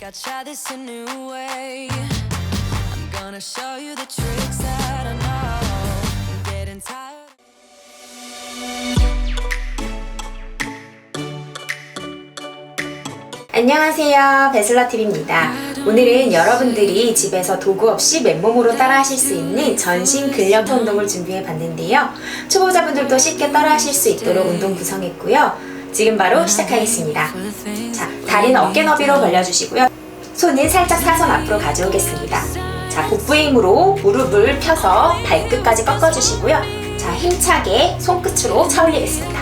think I'll try this a new way. I'm gonna show you the tricks that I know. I'm getting tired. 안녕하세요. 베슬라TV입니다. 오늘은 여러분들이 집에서 도구 없이 맨몸으로 따라 하실 수 있는 전신 근력 운동을 준비해 봤는데요. 초보자분들도 쉽게 따라 하실 수 있도록 운동 구성했고요. 지금 바로 시작하겠습니다. 자, 다리는 어깨 너비로 벌려주시고요. 손은 살짝 사선 앞으로 가져오겠습니다. 자, 복부의 힘으로 무릎을 펴서 발끝까지 꺾어주시고요. 자, 힘차게 손끝으로 차 올리겠습니다.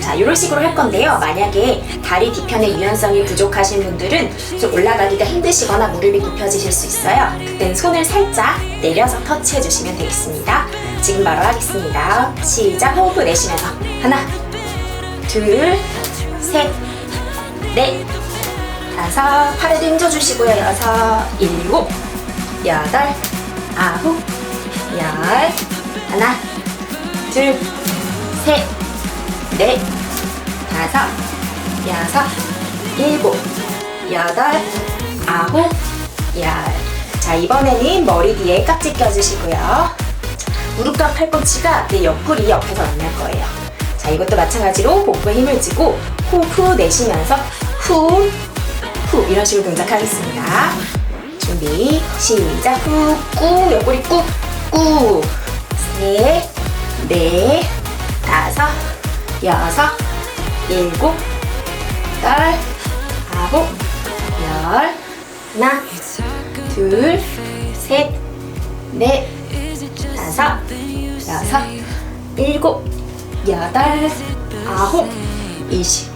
자, 이런 식으로 할 건데요. 만약에 다리 뒤편의 유연성이 부족하신 분들은 좀 올라가기가 힘드시거나 무릎이 굽혀지실 수 있어요. 그땐 손을 살짝 내려서 터치해 주시면 되겠습니다. 지금 바로 하겠습니다. 시작. 호흡 내쉬면서 하나, 둘, 셋, 넷, 다섯, 팔에도 힘줘주시고요. 여섯, 일곱, 여덟, 아홉, 열, 하나, 둘, 셋, 넷, 다섯, 여섯, 일곱, 여덟, 아홉, 열. 자, 이번에는 머리 뒤에 깍지 껴주시고요. 자, 무릎과 팔꿈치가 내 옆구리 옆에서 만날 거예요. 자, 이것도 마찬가지로 복부에 힘을 주고 호흡 후 내쉬면서 후, 후 이런 식으로 동작하겠습니다. 준비, 시작. 후, 꾹, 옆구리 꾹, 꾹. 셋, 넷, 다섯, 여섯, 일곱, 여덟, 아홉, 열, 하나, 둘, 셋, 넷, 다섯, 여섯, 일곱, 여덟, 아홉, 이십.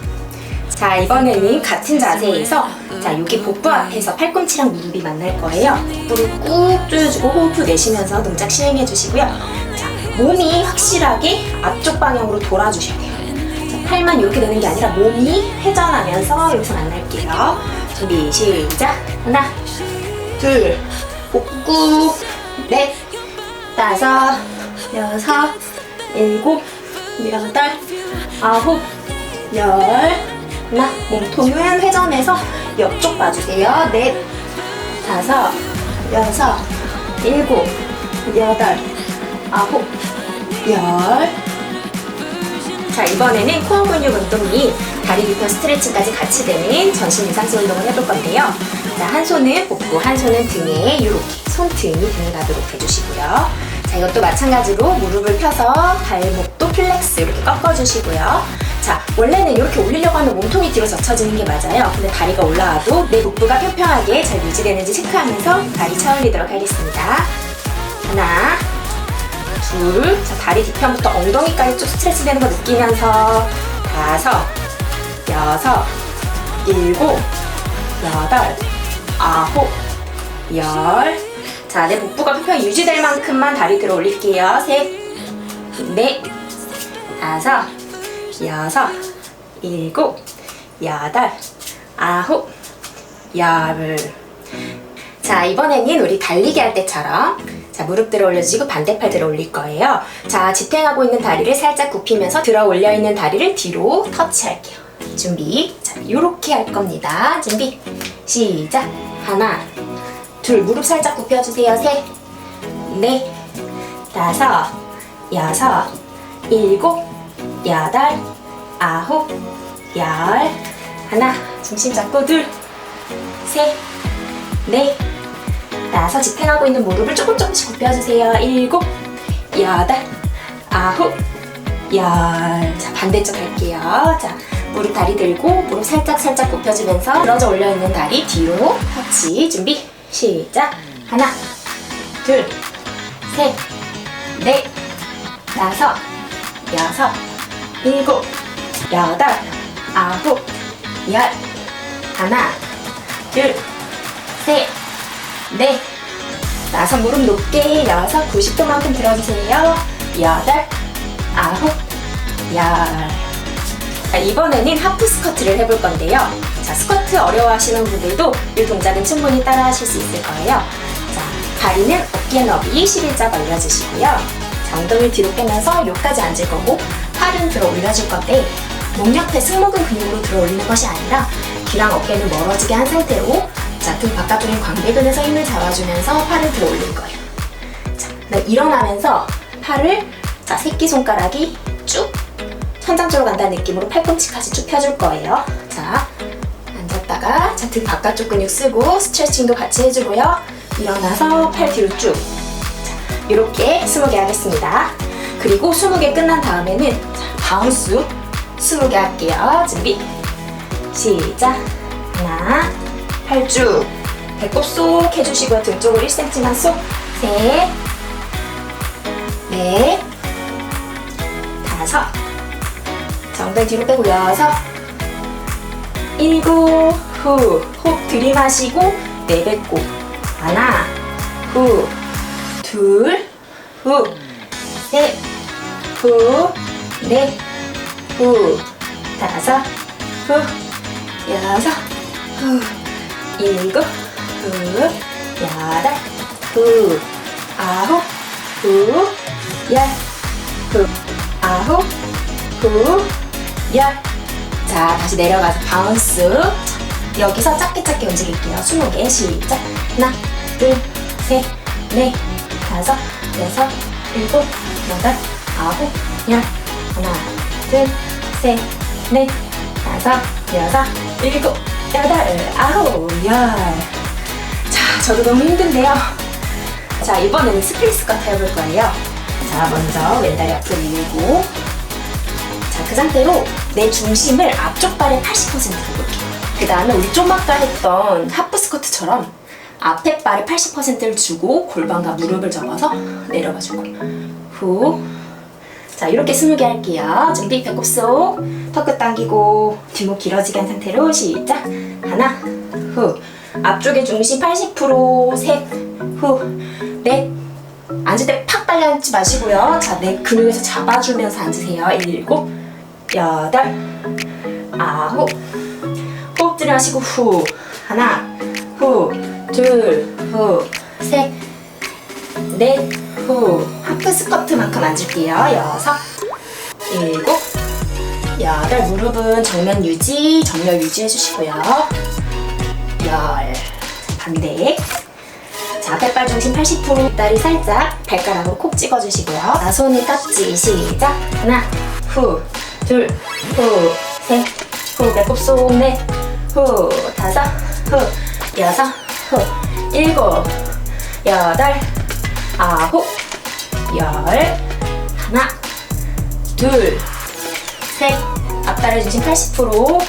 자, 이번에는 같은 자세에서 자, 여기 복부 앞에서 팔꿈치랑 무릎이 만날 거예요. 복부를 꾹 조여주고 호흡 후 내쉬면서 동작 시행해 주시고요. 자, 몸이 확실하게 앞쪽 방향으로 돌아주셔야 돼요. 자, 팔만 이렇게 되는 게 아니라 몸이 회전하면서 여기서 만날게요. 준비, 시작. 하나, 둘, 복부, 넷, 다섯, 여섯, 일곱, 여덟, 아홉, 열. 하나, 몸통은 회전해서 옆쪽 봐주세요. 넷, 다섯, 여섯, 일곱, 여덟, 아홉, 열. 자, 이번에는 코어 근육 운동이 다리 뒤편 스트레칭까지 같이 되는 전신 유산소 운동을 해볼 건데요. 자, 한 손은 복부, 한 손은 등에 이렇게 손등이 등에 가도록 해주시고요. 자, 이것도 마찬가지로 무릎을 펴서 발목도 플렉스 이렇게 꺾어주시고요. 자, 원래는 이렇게 올리려고 하면 몸통이 뒤로 젖혀지는 게 맞아요. 근데 다리가 올라와도 내 복부가 평평하게 잘 유지되는지 체크하면서 다리 차 올리도록 하겠습니다. 하나, 둘, 자, 다리 뒤편부터 엉덩이까지 쭉 스트레치 되는 거 느끼면서 다섯, 여섯, 일곱, 여덟, 아홉, 열. 자, 내 복부가 평평히 유지될 만큼만 다리 들어 올릴게요. 셋, 넷, 다섯, 여섯, 일곱, 여덟, 아홉, 열. 자, 이번에는 우리 달리기 할 때처럼 자, 무릎 들어 올려주시고 반대팔 들어 올릴 거예요. 자, 지탱하고 있는 다리를 살짝 굽히면서 들어 올려 있는 다리를 뒤로 터치할게요. 준비. 자, 요렇게 할 겁니다. 준비. 시작. 하나, 둘, 무릎 살짝 굽혀주세요. 셋, 넷, 다섯, 여섯, 일곱, 여덟, 아홉, 열. 하나, 중심 잡고 둘, 셋, 넷, 다섯 지탱하고 있는 무릎을 조금 조금씩 굽혀주세요. 일곱, 여덟, 아홉, 열. 자, 반대쪽 할게요. 자, 무릎 다리 들고 무릎 살짝 살짝 굽혀주면서 늘어져 올려 있는 다리 뒤로 터치. 준비, 시작. 하나, 둘, 셋, 넷, 다섯, 여섯, 일곱, 여덟, 아홉, 열. 하나, 둘, 셋, 넷, 다섯 무릎 높게 여섯 90도만큼 들어주세요. 여덟, 아홉, 열. 자, 이번에는 하프 스쿼트를 해볼 건데요. 자, 스쿼트 어려워하시는 분들도 이 동작은 충분히 따라 하실 수 있을 거예요. 자, 다리는 어깨 너비 11자 벌려주시고요. 자, 엉덩이 뒤로 빼면서 여기까지 앉을 거고 팔은 들어 올려줄 건데 목 옆에 승모근 근육으로 들어 올리는 것이 아니라 귀랑 어깨는 멀어지게 한 상태로 자, 등 바깥쪽인 광배근에서 힘을 잡아주면서 팔을 들어 올릴 거예요. 자, 그다음 일어나면서 팔을 자, 새끼손가락이 쭉 천장 쪽으로 간다는 느낌으로 팔꿈치까지 쭉 펴줄 거예요. 자, 앉았다가 자, 등 바깥쪽 근육 쓰고 스트레칭도 같이 해주고요. 일어나서 팔 뒤로 쭉. 자, 이렇게 20개 하겠습니다. 그리고 20개 끝난 다음에는 자, 바운스 20개 할게요. 준비. 시작. 하나, 팔 쭉. 배꼽 쏙 해주시고요. 등 쪽으로 1cm만 쏙. 셋, 넷, 다섯. 자, 엉덩이 뒤로 빼고 여섯. 일곱. 후. 호흡 들이마시고 내뱉고. 하나, 후, 둘, 후, 셋, 후, 넷, 후, 다섯, 후, 여섯, 후, 일곱, 후, 여덟, 후, 아홉, 후, 열, 후, 아홉, 후, 열. 자, 다시 내려가서 바운스. 여기서 작게 작게 움직일게요. 20개 시작. 하나, 둘, 셋, 넷, 다섯, 여섯, 일곱, 여덟, 아홉, 열. 하나, 둘, 셋, 넷, 다섯, 여섯, 일곱, 여덟, 아홉, 열. 자, 저도 너무 힘든데요. 자, 이번에는 스플릿 스쿼트 해볼 거예요. 자, 먼저 왼다리 앞으로 밀고 자, 그 상태로 내 중심을 앞쪽 발에 80% 두고 올게요. 그 다음에 우리 좀 아까 했던 하프 스쿼트처럼 앞에 발에 80%를 주고 골반과 무릎을 접어서 내려가 주고 후. 자, 이렇게 20개 할게요. 준비, 배꼽 속. 턱끝 당기고 뒷목 길어지게 한 상태로 시작. 하나, 후. 앞쪽에 중심 80%, 셋, 후, 넷, 앉을 때 팍 빨리 앉지 마시고요. 자, 내 근육에서 잡아주면서 앉으세요. 일곱, 여덟, 아홉. 호흡 들이마시고 후. 하나, 후, 둘, 후, 셋, 넷, 후. 하프 스쿼트만큼 앉을게요. 여섯, 일곱, 여덟. 무릎은 정면 유지, 정렬 유지해 주시고요. 열. 반대. 자, 앞에발 중심 80% 다리 살짝 발가락으로 콕 찍어주시고요. 자, 손이 깍지 시작. 하나, 후, 둘, 후, 셋, 후, 배꼽 쏙, 넷, 후, 다섯, 후, 여섯, 후, 일곱, 여덟, 아홉, 열, 하나, 둘, 셋, 앞다리 중심 80%,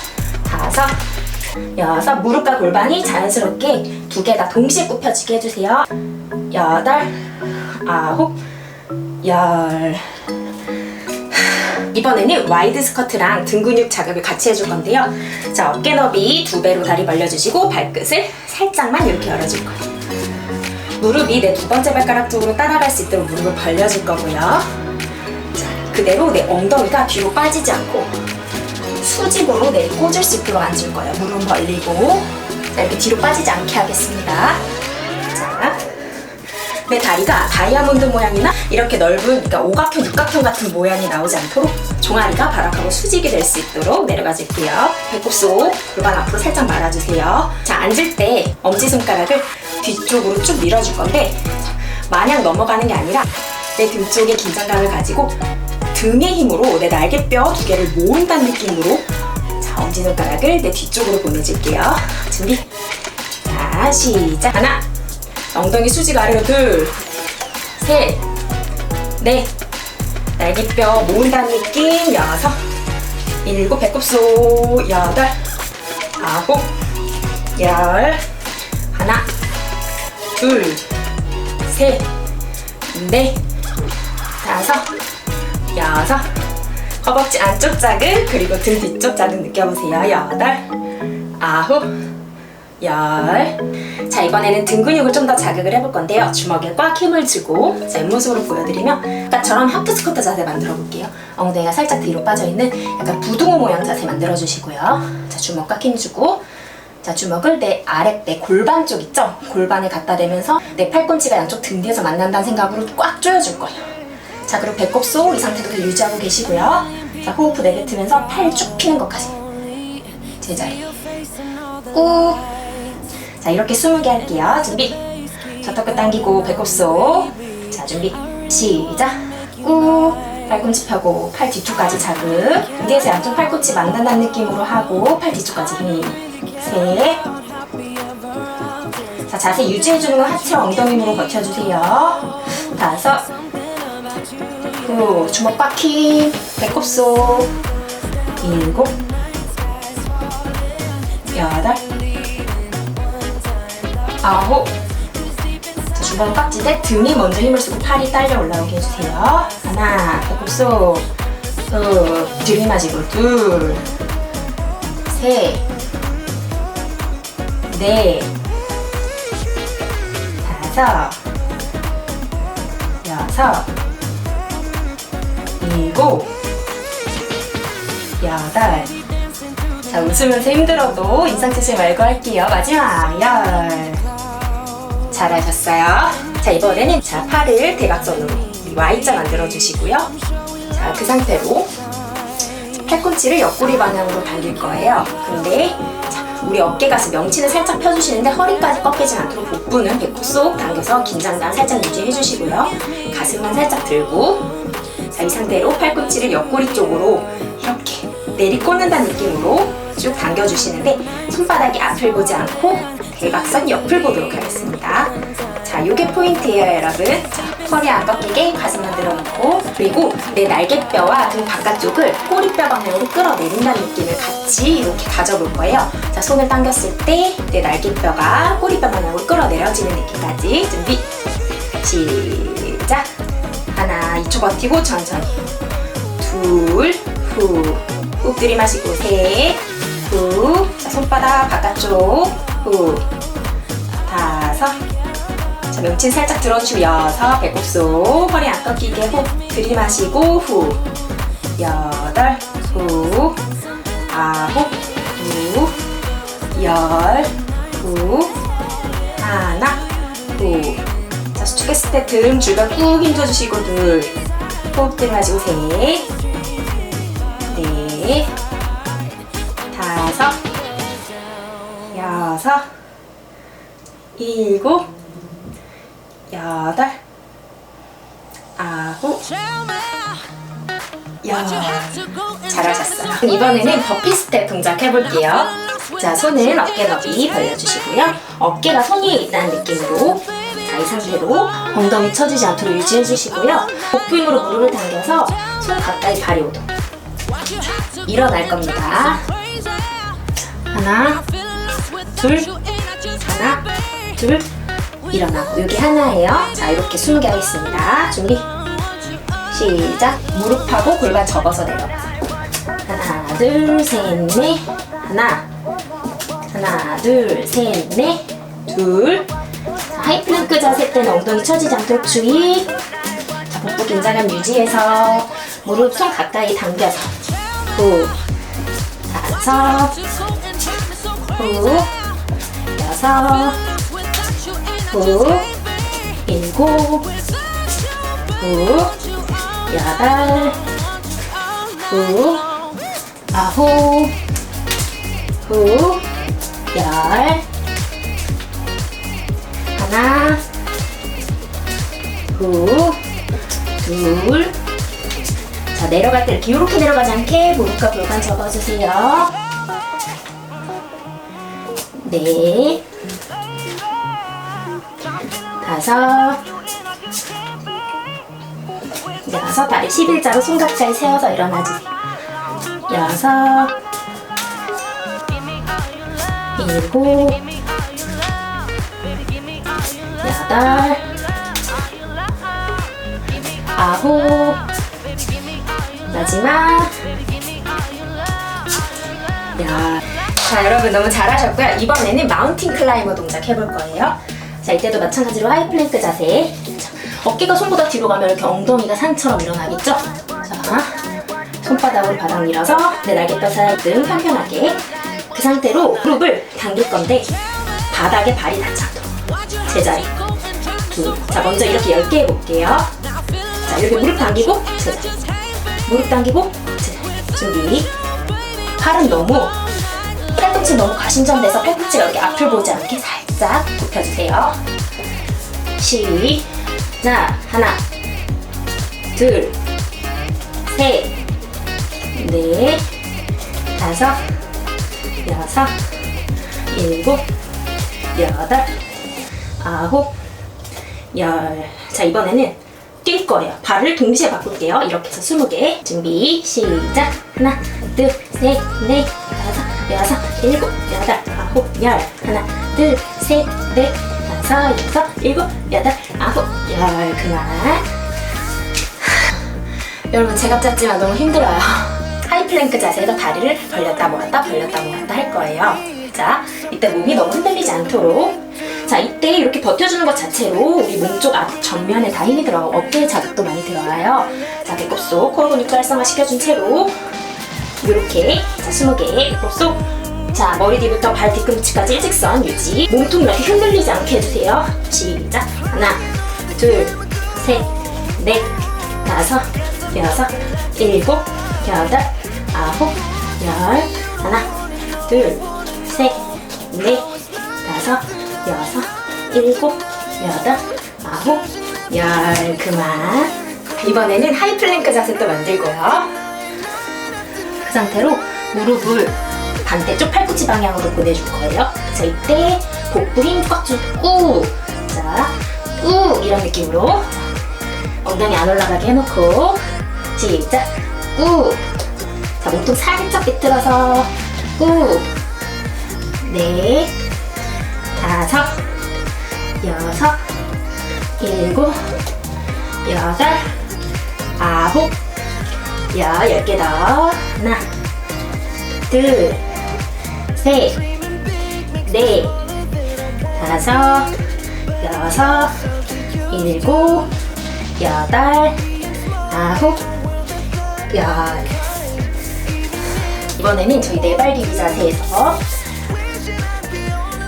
다섯, 여섯, 무릎과 골반이 자연스럽게 두 개 다 동시에 굽혀지게 해주세요. 여덟, 아홉, 열. 이번에는 와이드 스쿼트랑 등 근육 자극을 같이 해줄 건데요. 자, 어깨 너비 두 배로 다리 벌려주시고 발끝을 살짝만 이렇게 열어줄 거예요. 무릎이 내 두 번째 발가락 쪽으로 따라갈 수 있도록 무릎을 벌려줄 거고요. 자, 그대로 내 엉덩이가 뒤로 빠지지 않고 수직으로 내 꽂을 수 있도록 앉을 거예요. 무릎 벌리고 자, 이렇게 뒤로 빠지지 않게 하겠습니다. 자, 내 다리가 다이아몬드 모양이나 이렇게 넓은 그러니까 오각형, 육각형 같은 모양이 나오지 않도록 종아리가 바닥하고 수직이 될 수 있도록 내려가 줄게요. 배꼽 속 골반 앞으로 살짝 말아주세요. 자, 앉을 때 엄지손가락을 뒤쪽으로 쭉 밀어줄 건데 자, 마냥 넘어가는 게 아니라 내 등 쪽에 긴장감을 가지고 등의 힘으로 내 날개뼈 두 개를 모은다는 느낌으로 자, 엄지손가락을 내 뒤쪽으로 보내줄게요. 준비. 자, 시작. 하나. 엉덩이 수직 아래로 둘, 셋, 넷. 날개뼈 모은다는 느낌. 여섯, 일곱, 배꼽 속 여덟, 아홉, 열. 하나, 둘, 셋, 넷, 다섯, 여섯. 허벅지 안쪽 자극 그리고 등 뒤쪽 자극 느껴보세요. 여덟, 아홉, 열. 자 이번에는 등 근육을 좀 더 자극을 해볼 건데요. 주먹에 꽉 힘을 주고 자 옆모습으로 보여드리면 아까처럼 하프 스쿼트 자세 만들어 볼게요. 엉덩이가 살짝 뒤로 빠져 있는 약간 부등호 모양 자세 만들어 주시고요. 자 주먹 꽉 힘 주고 자 주먹을 내 아래 내 골반 쪽 있죠? 골반에 갖다 대면서 내 팔꿈치가 양쪽 등 뒤에서 만난다는 생각으로 꽉 조여줄 거예요. 자 그리고 배꼽 속 이 상태도 그대로 유지하고 계시고요. 자 호흡 내뱉으면서 팔 쭉 피는 것까지 제자리. 꾹. 자, 이렇게 20개 할게요. 준비. 저끝 당기고 배꼽 속. 자, 준비. 시작. 꾹. 팔꿈치 펴고 팔 뒤쪽까지 자극. 무대에서 양쪽 팔꿈치 만난다는 느낌으로 하고 팔 뒤쪽까지 힘. 셋. 자, 자세 유지해주는 건 하체 엉덩이 힘으로 버텨주세요. 다섯. 후. 주먹 바퀴. 배꼽 속. 일곱. 여덟. 아홉. 자, 주먹 깍지대 등에 먼저 힘을 쓰고 팔이 딸려 올라오게 해주세요. 하나, 속, 후, 들이마시고 둘, 셋, 넷, 다섯, 여섯, 일곱, 여덟. 자, 웃으면서 힘들어도 인상 쓰지 말고 할게요. 마지막 열. 잘하셨어요. 자, 이번에는 자, 팔을 대각선으로 이 Y자 만들어 주시고요. 자, 그 상태로 팔꿈치를 옆구리 방향으로 당길 거예요. 근데 자, 우리 어깨 가슴 명치는 살짝 펴주시는데 허리까지 꺾이지 않도록 복부는 배꼽 속 당겨서 긴장감 살짝 유지해 주시고요. 가슴만 살짝 들고 자, 이 상태로 팔꿈치를 옆구리 쪽으로 이렇게 내리꽂는다는 느낌으로 쭉 당겨주시는데 손바닥이 앞을 보지 않고 대각선 옆을 보도록 하겠습니다. 자, 요게 포인트예요, 여러분. 자, 허리 안 꺾이게 가슴 만 들어 놓고 그리고 내 날개뼈와 등 바깥쪽을 꼬리뼈 방향으로 끌어내린다는 느낌을 같이 이렇게 가져볼 거예요. 자, 손을 당겼을 때 내 날개뼈가 꼬리뼈 방향으로 끌어내려지는 느낌까지 준비. 시작. 하나, 2초 버티고 천천히. 둘, 후. 꾹 들이마시고 셋, 후. 자, 손바닥 바깥쪽, 후. 다섯. 자, 명치 살짝 여섯. 배꼽 속 허리 안 꺾이게 호 들이마시고 후. 여덟, 후. 아홉, 후. 열, 후. 하나, 후. 자, 수축했을 때 등 줄과 꾹 힘줘주시고 둘. 호흡 들이마시고 셋. 넷, 여섯, 일곱, 여덟, 아홉, 열. 잘하셨어요. 이번에는 버피 스텝 동작 해볼게요. 자, 손은 어깨 너비 벌려주시고요. 어깨가 손이 있다는 느낌으로 자, 이 상태로 엉덩이 처지지 않도록 유지해주시고요. 복부 힘으로 무릎을 당겨서 손 가까이 발이 오도록 일어날 겁니다. 하나, 둘, 하나, 둘, 일어나고 여기 하나예요. 자, 이렇게 20개 하겠습니다. 준비, 시작. 무릎하고 골반 접어서 내려가. 하나, 둘, 셋, 넷. 하나, 하나, 둘, 셋, 넷. 둘. 자, 하이플랭크 자세 때는 엉덩이 처지지 않도록 주의. 자, 복부 긴장감 유지해서 무릎 손 가까이 당겨서. 후, 다섯, 후, 여섯, 후, 일곱, 후, 여덟, 후, 아홉, 후, 열, 하나, 후, 둘, 자 내려갈 때 이렇게 이렇게 내려가지 않게 무릎과 골반 접어주세요. 네, 다섯, 여섯 다리 11자로 손 가까이 세워서 일어나주세요. 여섯, 일곱, 여덟, 아홉, 마지막. 야. 자 여러분 너무 잘하셨고요. 이번에는 마운틴 클라이머 동작 해볼 거예요 자 이때도 마찬가지로 하이 플랭크 자세. 자, 어깨가 손보다 뒤로 가면 이렇게 엉덩이가 산처럼 일어나겠죠? 자 손바닥으로 바닥 밀어서 내 날개뼈 사이 등 편편하게. 그 상태로 무릎을 당길 건데 바닥에 발이 닿지 않도록 제자리. 둘 자 먼저 이렇게 10개 해볼게요. 자 이렇게 무릎 당기고 제자리. 무릎 당기고 제자리. 준비. 팔은 너무 팔꿈치 너무 과신전돼서 팔꿈치가 이렇게 앞을 보지 않게 살 짝 굽혀주세요. 시작. 하나, 둘, 셋, 넷, 다섯, 여섯, 일곱, 여덟, 아홉, 열. 자, 이번에는 뛸 거예요. 발을 동시에 바꿀게요. 이렇게 해서 스무 개. 준비, 시작. 하나, 둘, 셋, 넷, 다섯, 여섯, 일곱, 여덟, 아홉, 열. 하나, 둘, 셋, 넷, 다섯, 여섯, 일곱, 여덟, 아홉, 열. 그만. 여러분, 제가 짰지만 너무 힘들어요. 하이플랭크 자세에서 다리를 벌렸다 모았다 벌렸다 모았다 할 거예요. 자, 이때 몸이 너무 흔들리지 않도록. 자, 이때 이렇게 버텨주는 것 자체로 우리 몸쪽 앞 전면에 다 힘이 들어가고 어깨에 자극도 많이 들어가요. 자, 배꼽 속 코어 근육도 활성화 시켜준 채로 이렇게 자, 20개 배꼽 속 자, 머리 뒤부터 발 뒤꿈치까지 일직선 유지. 몸통 이렇게 흔들리지 않게 해주세요. 시작. 하나, 둘, 셋, 넷, 다섯, 여섯, 일곱, 여덟, 아홉, 열. 하나, 둘, 셋, 넷, 다섯, 여섯, 일곱, 여덟, 아홉, 열. 그만. 이번에는 하이 플랭크 자세 또 만들고요. 그 상태로 무릎을 반대쪽 팔꿈치 방향으로 보내줄 거예요. 자, 이때 복부 힘 꽉 주고, 자, 꾹 이런 느낌으로 자, 엉덩이 안 올라가게 해놓고 시작, 꾹. 자, 몸통 살짝 비틀어서 꾹. 네, 다섯, 여섯, 일곱, 여덟, 아홉, 열, 열개 더. 하나, 둘, 셋, 넷, 다섯, 여섯, 일곱, 여덟, 아홉, 열. 이번에는 저희 네발기기 자세에서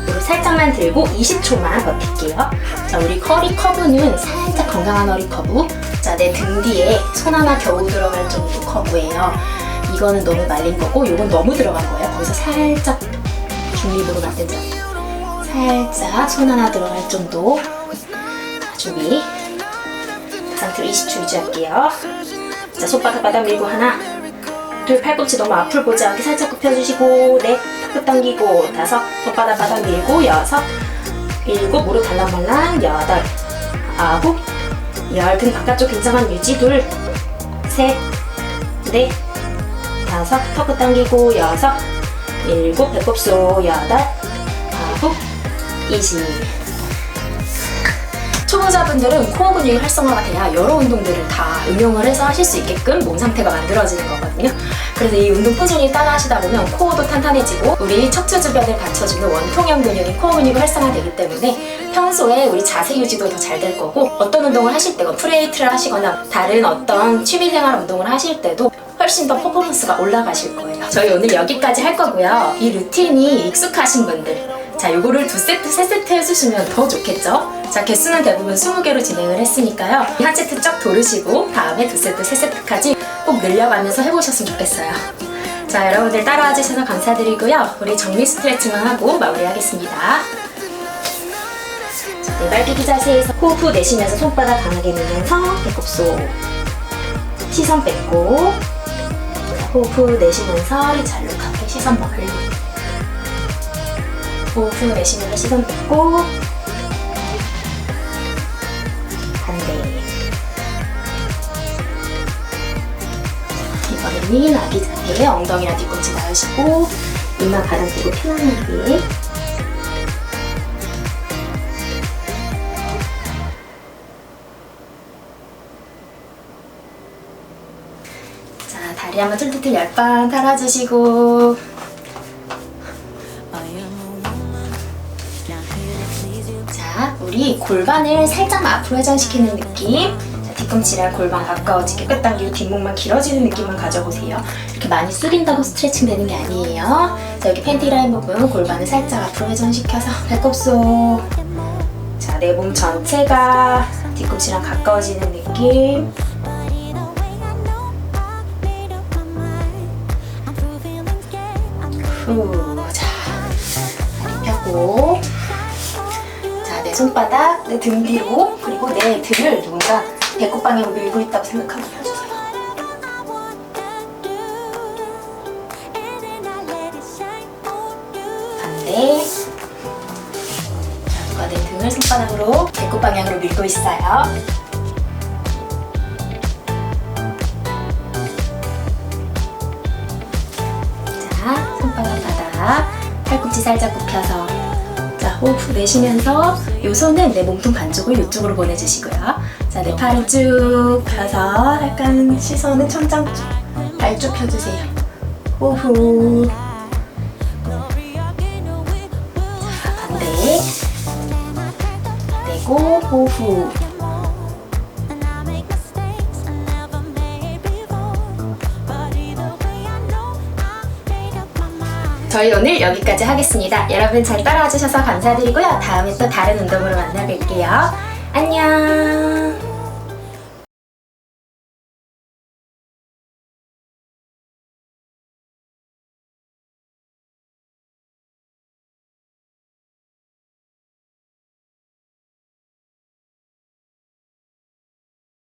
무릎 살짝만 들고 20초만 버틸게요. 자, 우리 허리 커브는 살짝 건강한 허리 커브. 자, 내 등 뒤에 손 하나 겨우 들어갈 정도 커브예요. 이거는 너무 말린 거고, 이건 너무 들어간 거예요. 거기서 살짝 중립으로 만든 점. 살짝 손 하나 들어갈 정도. 자, 준비. 그 상태로 20초 유지할게요. 자, 손바닥 바닥 밀고 하나, 둘, 팔꿈치 너무 앞을 보지 않게 살짝 굽혀주시고, 넷, 턱 당기고, 다섯, 손바닥 바닥 밀고, 여섯, 일곱, 무릎 달랑말랑, 여덟, 아홉, 열, 등 바깥쪽 긴장한 유지, 둘, 셋, 넷, 다섯, 턱 당기고, 여섯, 일곱, 배꼽 속, 여덟, 아홉, 이십. 초보자분들은 코어 근육이 활성화가 돼야 여러 운동들을 다 응용을 해서 하실 수 있게끔 몸 상태가 만들어지는 거거든요. 그래서 이 운동 꾸준히 따라 하시다 보면 코어도 탄탄해지고 우리 척추 주변을 받쳐주는 원통형 근육인 코어 근육이 활성화되기 때문에 평소에 우리 자세 유지도 더 잘 될 거고 어떤 운동을 하실 때가 프레이트를 하시거나 다른 어떤 취미생활 운동을 하실 때도 훨씬 더 퍼포먼스가 올라가실 거예요. 저희 오늘 여기까지 할 거고요. 이 루틴이 익숙하신 분들 자, 요거를 두 세트, 세 세트 해주시면 더 좋겠죠? 자, 개수는 대부분 20개로 진행을 했으니까요. 한 세트 쫙 도르시고 다음에 두 세트, 세 세트까지 꼭 늘려가면서 해보셨으면 좋겠어요. 자, 여러분들 따라와 주셔서 감사드리고요. 우리 정리 스트레칭만 하고 마무리하겠습니다. 자, 네발기기 자세에서 호흡 내쉬면서 손바닥 강하게 밀면서 배꼽 속 시선 뺏고 자, 호흡 내쉬면서 이 잘록하게 시선 멀리 호흡 내쉬면서 시선 뺏고 반대. 이번에는 아기 자세에 엉덩이랑 뒤꿈치 닿으시고 이마 가장 대고 편안하게 자 다리 한번 툴툴툴 열번 털어주시고 I am a woman. Not here to please you. 자, 우리 골반을 살짝 앞으로 회전시키는 느낌. 자, 뒤꿈치랑 골반 가까워지게 끝 당기고 뒷목만 길어지는 느낌만 가져보세요. 이렇게 많이 숙인다고 스트레칭 되는 게 아니에요. 자, 여기 팬티 라인 부분 골반을 살짝 앞으로 회전시켜서 배꼽 속. 자, 내 몸 전체가 뒤꿈치랑 가까워지는 느낌. 후. 자, 내고 자, 내 손바닥 내 등 뒤로 그리고 내 등을 누군가 배꼽 방향으로 밀고 있다고 생각하고 펴주세요. 반대. 자, 누가 내 등을 손바닥으로 배꼽 방향으로 밀고 있어요. 팔꿈치 살짝 굽혀서 자, 호흡 내쉬면서 요 손은 내 몸통 반쪽을 이쪽으로 보내주시고요. 자, 내 팔은 쭉 펴서 약간 시선은 천장 쪽, 발 쭉 펴주세요. 호흡. 자, 반대. 내고 호흡. 저희 오늘 여기까지 하겠습니다. 여러분 잘 따라와 주셔서 감사드리고요. 다음에 또 다른 운동으로 만나 뵐게요. 안녕.